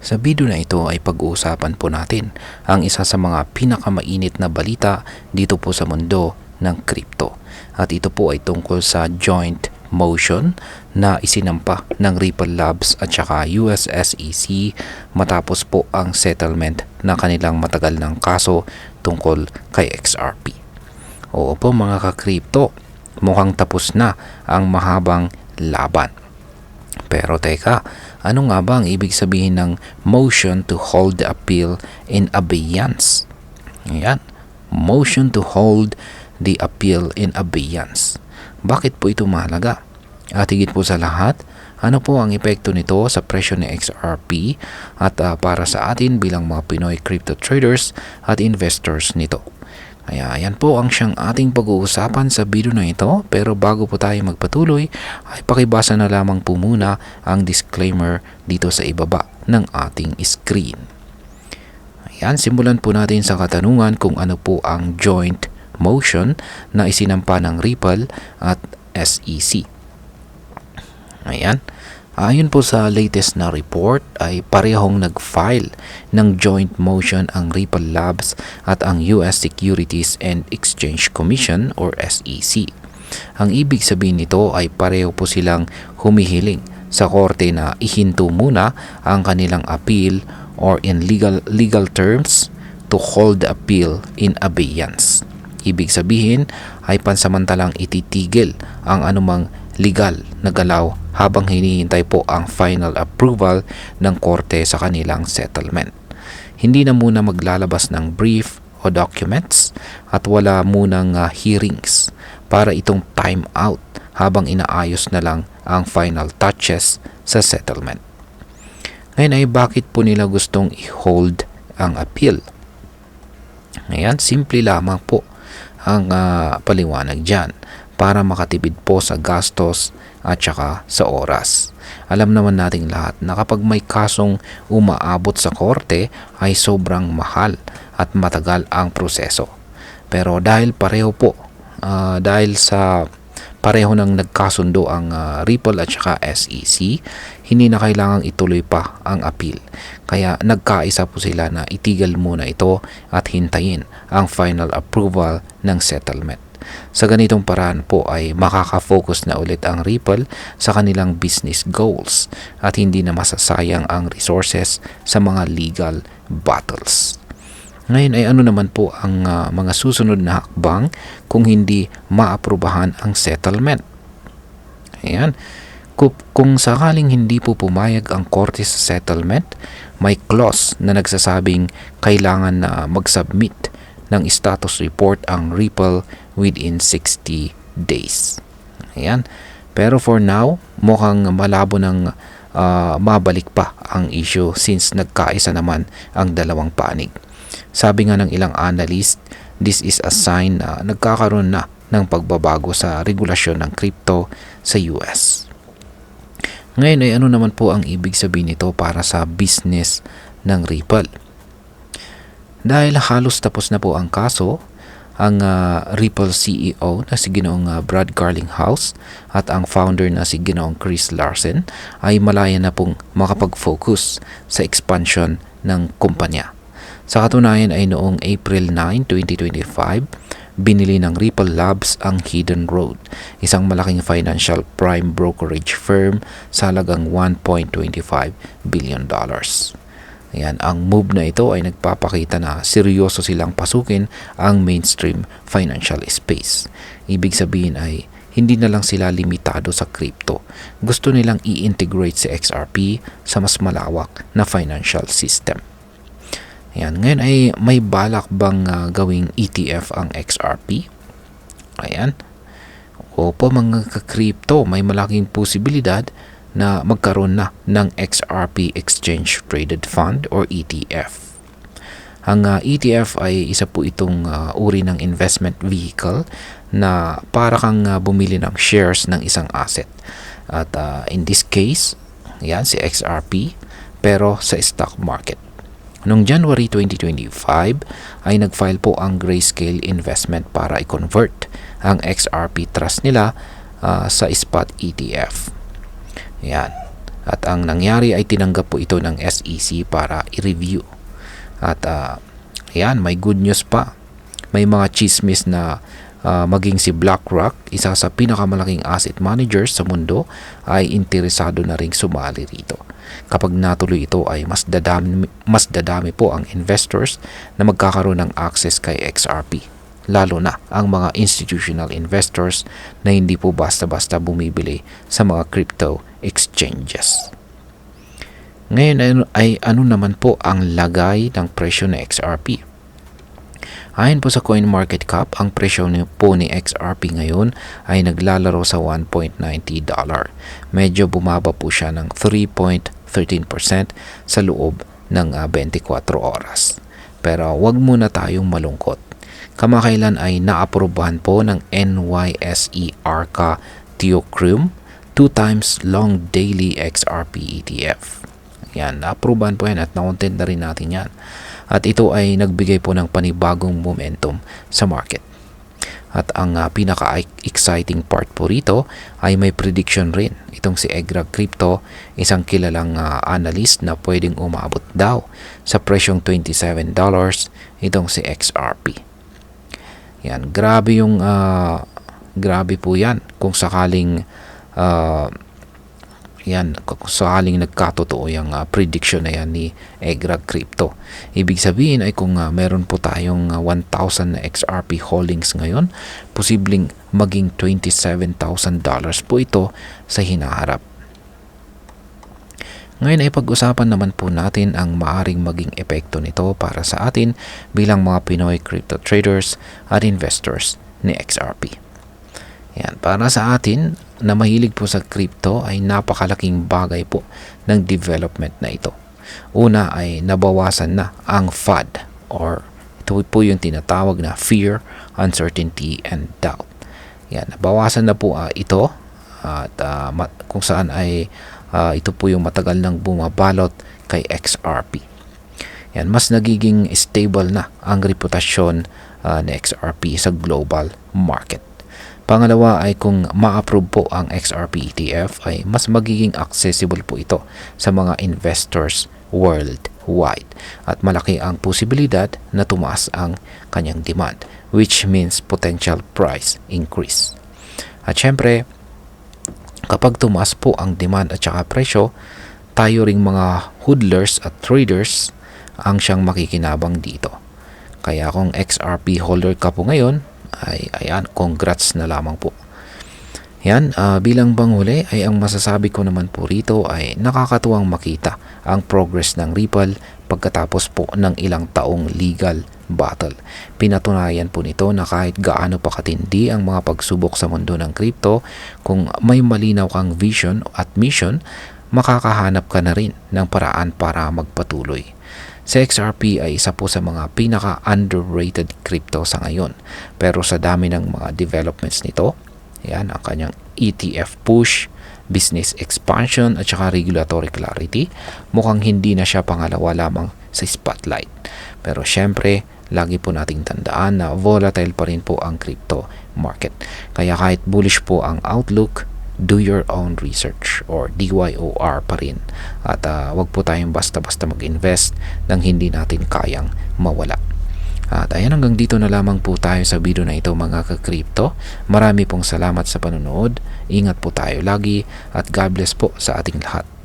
Sa video na ito ay pag-uusapan po natin ang isa sa mga pinakamainit na balita dito po sa mundo ng crypto. At ito po ay tungkol sa joint motion na isinampa ng Ripple Labs at saka US SEC matapos po ang settlement na kanilang matagal ng kaso tungkol kay XRP. Oo po mga ka-crypto, mukhang tapos na ang mahabang laban. Pero teka, ano nga ba ang ibig sabihin ng motion to hold the appeal in abeyance? Ayan, motion to hold the appeal in abeyance. Bakit po ito mahalaga? At higit po sa lahat, ano po ang epekto nito sa presyo ni XRP at uh, para sa atin bilang mga Pinoy crypto traders at investors nito? Kaya yan po ang siyang ating pag-uusapan sa video na ito pero bago po tayo magpatuloy ay pakibasa na lamang po muna ang disclaimer dito sa ibaba ng ating screen. Ayan, simulan po natin sa katanungan kung ano po ang joint motion na isinampa ng Ripple at SEC. Ayan. Ayon po sa latest na report ay parehong nag-file ng joint motion ang Ripple Labs at ang US Securities and Exchange Commission or SEC. Ang ibig sabihin nito ay pareho po silang humihiling sa korte na ihinto muna ang kanilang appeal or in legal legal terms to hold the appeal in abeyance. Ibig sabihin ay pansamantalang ititigil ang anumang legal na galaw habang hinihintay po ang final approval ng korte sa kanilang settlement. Hindi na muna maglalabas ng brief o documents at wala munang uh, hearings para itong time out habang inaayos na lang ang final touches sa settlement. Ngayon ay bakit po nila gustong i-hold ang appeal? Ngayon, simple lamang po ang uh, paliwanag dyan para makatipid po sa gastos at saka sa oras. Alam naman nating lahat na kapag may kasong umaabot sa korte ay sobrang mahal at matagal ang proseso. Pero dahil pareho po, uh, dahil sa pareho nang nagkasundo ang uh, Ripple at saka SEC, hindi na kailangang ituloy pa ang appeal. Kaya nagkaisa po sila na itigil muna ito at hintayin ang final approval ng settlement. Sa ganitong paraan po ay makaka-focus na ulit ang Ripple sa kanilang business goals at hindi na masasayang ang resources sa mga legal battles. Ngayon ay ano naman po ang uh, mga susunod na hakbang kung hindi maaprubahan ang settlement. Ayan. Kung sakaling hindi po pumayag ang korte sa settlement, may clause na nagsasabing kailangan na mag-submit ng status report ang Ripple within 60 days. Ayan. Pero for now, mukhang malabo ng uh, mabalik pa ang issue since nagkaisa naman ang dalawang panig. Sabi nga ng ilang analyst, this is a sign na nagkakaroon na ng pagbabago sa regulasyon ng crypto sa US. Ngayon ay ano naman po ang ibig sabihin nito para sa business ng Ripple? Dahil halos tapos na po ang kaso, ang uh, Ripple CEO na si Ginoong uh, Brad Garlinghouse at ang founder na si Ginoong Chris Larsen ay malaya na pong makapag-focus sa expansion ng kumpanya. Sa katunayan ay noong April 9, 2025, binili ng Ripple Labs ang Hidden Road, isang malaking financial prime brokerage firm sa halagang 1.25 billion dollars. Ayan, ang move na ito ay nagpapakita na seryoso silang pasukin ang mainstream financial space. Ibig sabihin ay hindi na lang sila limitado sa crypto. Gusto nilang i-integrate si XRP sa mas malawak na financial system. Ayan, ngayon ay may balak bang uh, gawing ETF ang XRP? Ayan. Opo mga ka-crypto, may malaking posibilidad na magkaroon na ng XRP Exchange Traded Fund or ETF. Ang uh, ETF ay isa po itong uh, uri ng investment vehicle na para kang uh, bumili ng shares ng isang asset. At uh, in this case, yan si XRP pero sa stock market. Noong January 2025 ay nag-file po ang Grayscale Investment para i-convert ang XRP trust nila uh, sa spot ETF. Yan. At ang nangyari ay tinanggap po ito ng SEC para i-review. At uh, ayan, may good news pa. May mga chismis na uh, maging si BlackRock, isa sa pinakamalaking asset managers sa mundo, ay interesado na ring sumali rito. Kapag natuloy ito ay mas dadami, mas dadami po ang investors na magkakaroon ng access kay XRP. Lalo na ang mga institutional investors na hindi po basta-basta bumibili sa mga crypto exchanges. Ngayon ay, ay ano naman po ang lagay ng presyo ng XRP? Ayon po sa CoinMarketCap, ang presyo po ni XRP ngayon ay naglalaro sa 1.90 dollar. Medyo bumaba po siya ng 3.13% sa loob ng uh, 24 oras. Pero wag muna tayong malungkot. Kamakailan ay naaprubahan po ng NYSE Arca Theocrum 2 times long daily XRP ETF. Yan, naaprubahan po yan at na-content na rin natin yan at ito ay nagbigay po ng panibagong momentum sa market. At ang uh, pinaka-exciting part po rito ay may prediction rin. Itong si Egra Crypto, isang kilalang uh, analyst na pwedeng umabot daw sa presyong $27 itong si XRP. Yan, grabe yung uh, grabe po yan kung sakaling uh, yan, sakaling nagkatotoo yung uh, prediction na yan ni Egra Crypto. Ibig sabihin ay kung uh, meron po tayong uh, 1,000 na XRP holdings ngayon, posibleng maging $27,000 po ito sa hinaharap. Ngayon ay pag-usapan naman po natin ang maaring maging epekto nito para sa atin bilang mga Pinoy crypto traders at investors ni XRP. Yan, para sa atin, na mahilig po sa crypto ay napakalaking bagay po ng development na ito. Una ay nabawasan na ang FUD or ito po yung tinatawag na fear, uncertainty, and doubt. Yan, nabawasan na po uh, ito at uh, kung saan ay uh, ito po yung matagal nang bumabalot kay XRP. Yan, mas nagiging stable na ang reputasyon uh, ni XRP sa global market. Pangalawa ay kung ma-approve po ang XRP ETF ay mas magiging accessible po ito sa mga investors worldwide at malaki ang posibilidad na tumaas ang kanyang demand which means potential price increase. At syempre, kapag tumaas po ang demand at saka presyo, tayo ring mga hodlers at traders ang siyang makikinabang dito. Kaya kung XRP holder ka po ngayon, ay ayan, congrats na lamang po. Yan, uh, bilang panghuli ay ang masasabi ko naman po rito ay nakakatuwang makita ang progress ng Ripple pagkatapos po ng ilang taong legal battle. Pinatunayan po nito na kahit gaano pa katindi ang mga pagsubok sa mundo ng crypto, kung may malinaw kang vision at mission, makakahanap ka na rin ng paraan para magpatuloy. Si XRP ay isa po sa mga pinaka-underrated crypto sa ngayon. Pero sa dami ng mga developments nito, yan ang kanyang ETF push, business expansion at saka regulatory clarity, mukhang hindi na siya pangalawa lamang sa spotlight. Pero syempre, lagi po nating tandaan na volatile pa rin po ang crypto market. Kaya kahit bullish po ang outlook, do your own research or DYOR pa rin. At uh, wag po tayong basta-basta mag-invest nang hindi natin kayang mawala. At ayan hanggang dito na lamang po tayo sa video na ito mga ka-crypto. Marami pong salamat sa panonood. Ingat po tayo lagi at God bless po sa ating lahat.